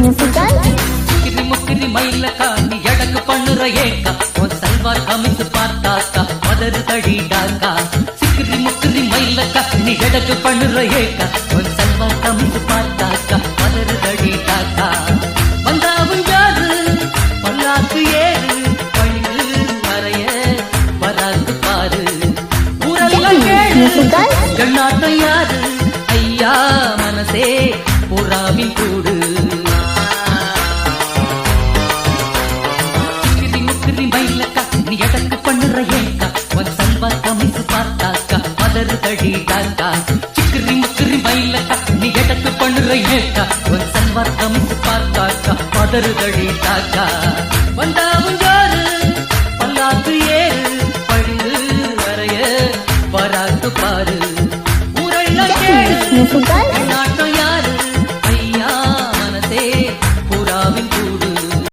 முக்கிரி முக்கிரி மயிலக்கா நீ எடக்கு பண்ணுற ஏக்கா உன் சல்வார் கமிச்சு பார்த்தாக்கா மதரு தடிடாக்கா சிக்கிரி முக்கிரி மயிலக்கா நீ எடக்கு பண்ணுற ஏக்கா உன் சல்வார் கமிச்சு பார்த்தாக்கா மதரு தடிடாக்கா வந்தாவும் ஜாரு பல்லாக்கு ஏறு வராது பாரு ஊரெல்லாம் கேளு கண்ணாட்டம் யாரு ஐயா மனசே. நீ எடக்கு பண்ணுற ஏக்கா? உன் சல்வா கமிச்சு பார்த்தாக்கா? மதரு தடிடாக்கா சிக்கிரி முக்கிரி மயிலக்கா நீ எடக்கு பண்ணுற ஏக்கா? உன் சல்வா கமிச்சு பார்த்தாக்கா? மதரு தடிடாக்கா வந்தாவும் ஜோரு பல்லாக்கு ஏறு பழிந்து வரைய வராது பாரு. ஊரெல்லாம் musical, நாட்டம்